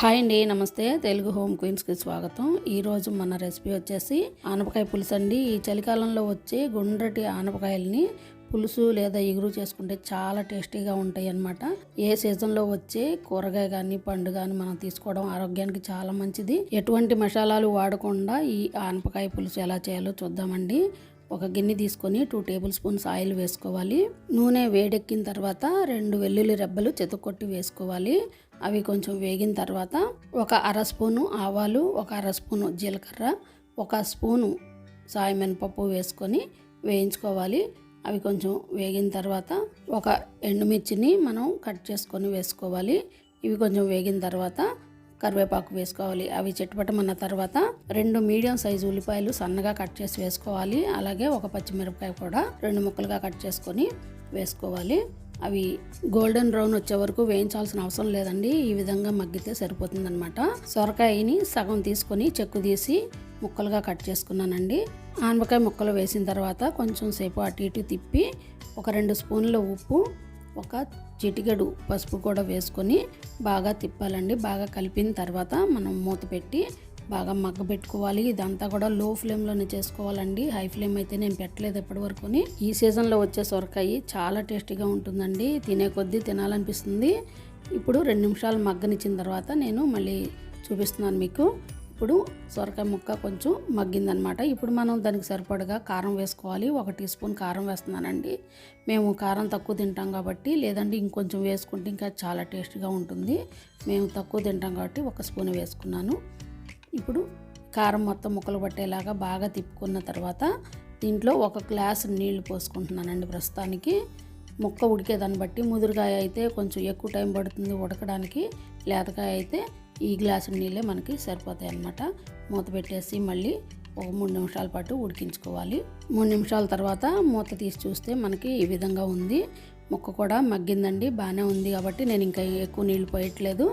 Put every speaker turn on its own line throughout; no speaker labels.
Hi అండి నమస్తే. Telugu home క్వీన్స్కి స్వాగతం. ఈరోజు మన రెసిపీ వచ్చేసి ఆనపకాయ పులుసు అండి. ఈ చలికాలంలో వచ్చే గుండ్రటి ఆనపకాయల్ని పులుసు లేదా ఎగురు చేసుకుంటే చాలా టేస్టీగా ఉంటాయి అన్నమాట ఏ సీజన్లో వచ్చే కూరగాయ కానీ పండు కానీ మనం తీసుకోవడం ఆరోగ్యానికి చాలా మంచిది. ఎటువంటి మసాలాలు వాడకుండా ఈ ఆనపకాయ పులుసు ఎలా చేయాలో చూద్దామండి. ఒక గిన్నె తీసుకొని టూ టేబుల్ స్పూన్స్ ఆయిల్ వేసుకోవాలి. నూనె వేడెక్కిన తర్వాత రెండు వెల్లుల్లి రెబ్బలు చెతుకొట్టి వేసుకోవాలి. అవి కొంచెం వేగిన తర్వాత ఒక అర స్పూను ఆవాలు ఒక అర స్పూను జీలకర్ర ఒక స్పూను సాయి మినపప్పు వేసుకొని వేయించుకోవాలి. అవి కొంచెం వేగిన తర్వాత ఒక ఎండుమిర్చిని మనం కట్ చేసుకొని వేసుకోవాలి. ఇవి కొంచెం వేగిన తర్వాత కరివేపాకు వేసుకోవాలి. అవి చిట్టుపట్టమన్న తర్వాత రెండు మీడియం సైజు ఉల్లిపాయలు సన్నగా కట్ చేసి వేసుకోవాలి. అలాగే ఒక పచ్చిమిరపకాయ కూడా రెండు ముక్కలుగా కట్ చేసుకొని వేసుకోవాలి. అవి గోల్డెన్ బ్రౌన్ వచ్చే వరకు వేయించాల్సిన అవసరం లేదండి. ఈ విధంగా మగ్గితే సరిపోతుందనమాట సొరకాయని సగం తీసుకొని చెక్కు తీసి ముక్కలుగా కట్ చేసుకున్నానండి. ఆనపకాయ ముక్కలు వేసిన తర్వాత కొంచెం సేపు అటు ఇటు తిప్పి ఒక రెండు స్పూన్ల ఉప్పు ఒక చిటికెడు పసుపు కూడా వేసుకొని బాగా తిప్పాలండి. బాగా కలిపిన తర్వాత మనం మూత పెట్టి బాగా మగ్గ పెట్టుకోవాలి. ఇదంతా కూడా లో ఫ్లేమ్లోనే చేసుకోవాలండి. హై ఫ్లేమ్ అయితే నేను పెట్టలేదు ఇప్పటివరకు ఈ సీజన్లో వచ్చే సొరకాయ చాలా టేస్టీగా ఉంటుందండి. తినే కొద్దీ తినాలనిపిస్తుంది. ఇప్పుడు రెండు నిమిషాలు మగ్గనిచ్చిన తర్వాత నేను మళ్ళీ చూపిస్తున్నాను మీకు. ఇప్పుడు సొరకాయ ముక్క కొంచెం మగ్గిందనమాట. ఇప్పుడు మనం దానికి సరిపడగా కారం వేసుకోవాలి. ఒక టీ స్పూన్ కారం వేస్తున్నానండి. మేము కారం తక్కువ తింటాం కాబట్టి లేదంటే ఇంకొంచెం వేసుకుంటే ఇంకా చాలా టేస్ట్గా ఉంటుంది. మేము తక్కువ తింటాం కాబట్టి ఒక స్పూన్ వేసుకున్నాను. ఇప్పుడు కారం మొత్తం ముక్కలు పట్టేలాగా బాగా తిప్పుకున్న తర్వాత దీంట్లో ఒక గ్లాస్ నీళ్ళు పోసుకుంటున్నానండి ప్రస్తుతానికి. ముక్క ఉడికేదాన్ని బట్టి ముదురుకాయ అయితే కొంచెం ఎక్కువ టైం పడుతుంది ఉడకడానికి. లేతకాయ అయితే ఈ గ్లాసు నీళ్ళే మనకి సరిపోతాయి అన్నమాట. మూత పెట్టేసి మళ్ళీ ఒక మూడు నిమిషాల పాటు ఉడికించుకోవాలి. మూడు నిమిషాల తర్వాత మూత తీసి చూస్తే మనకి ఈ విధంగా ఉంది. ముక్క కూడా మగ్గిందండి బాగానే ఉంది కాబట్టి నేను ఇంకా ఎక్కువ నీళ్ళు పోయట్లేదు.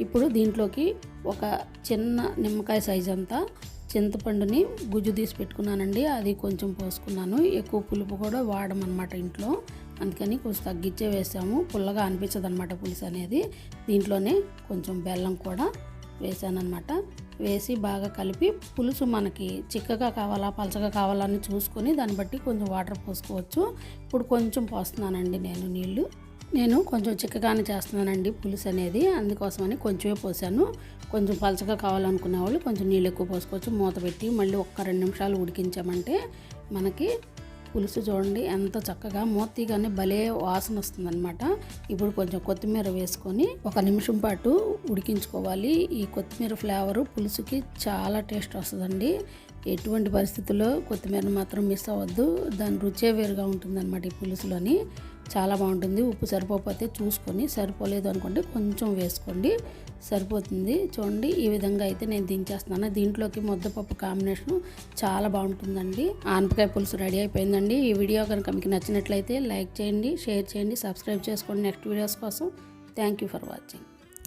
ఇప్పుడు దీంట్లోకి ఒక చిన్న నిమ్మకాయ సైజ్ అంతా చింతపండుని గుజ్జు తీసి పెట్టుకున్నానండి. అది కొంచెం పోసుకున్నాను. ఎక్కువ పులుపు కూడా వాడమన్నమాట ఇంట్లో. అందుకని కొంచెం తగ్గించే వేసాము. పుల్లగా అనిపించదు అనమాట పులుసు అనేది. దీంట్లోనే కొంచెం బెల్లం కూడా వేసానమాట వేసి బాగా కలిపి పులుసు మనకి చిక్కగా కావాలా పలచగా కావాలా అని చూసుకొని దాన్ని బట్టి కొంచెం వాటర్ పోసుకోవచ్చు. ఇప్పుడు కొంచెం పోస్తున్నానండి నేను నీళ్ళు. నేను కొంచెం చిక్కగానే చేస్తున్నానండి పులుసు అనేది. అందుకోసమని కొంచెమే పోసాను. కొంచెం పలచగా కావాలనుకునే వాళ్ళు కొంచెం నీళ్ళు ఎక్కువ పోసుకోవచ్చు. మూత పెట్టి మళ్ళీ ఒక్క రెండు నిమిషాలు ఉడికించామంటే మనకి పులుసు చూడండి ఎంత చక్కగా మూతీగానే భలే వాసన వస్తుందన్నమాట. ఇప్పుడు కొంచెం కొత్తిమీర వేసుకొని ఒక నిమిషం పాటు ఉడికించుకోవాలి. ఈ కొత్తిమీర ఫ్లేవరు పులుసుకి చాలా టేస్ట్ వస్తుందండి. ఎటువంటి పరిస్థితుల్లో కొత్తిమీర మాత్రం మిస్ అవ్వద్దు. దాని రుచే వేరుగా ఉంటుందన్నమాట ఈ పులుసులోని. చాలా బాగుంటుంది. ఉప్పు సరిపోతే చూసుకొని సరిపోలేదు అనుకోండి కొంచెం వేసుకోండి. సరిపోతుంది. చూడండి ఈ విధంగా అయితే నేను దించేస్తున్నాను. దీంట్లోకి ముద్దపప్పు కాంబినేషన్ చాలా బాగుంటుందండి. ఆనపకాయ పులుసు రెడీ అయిపోయిందండి. ఈ వీడియో కనుక మీకు నచ్చినట్లయితే లైక్ చేయండి షేర్ చేయండి సబ్స్క్రైబ్ చేసుకోండి నెక్స్ట్ వీడియోస్ కోసం. Thank you for watching.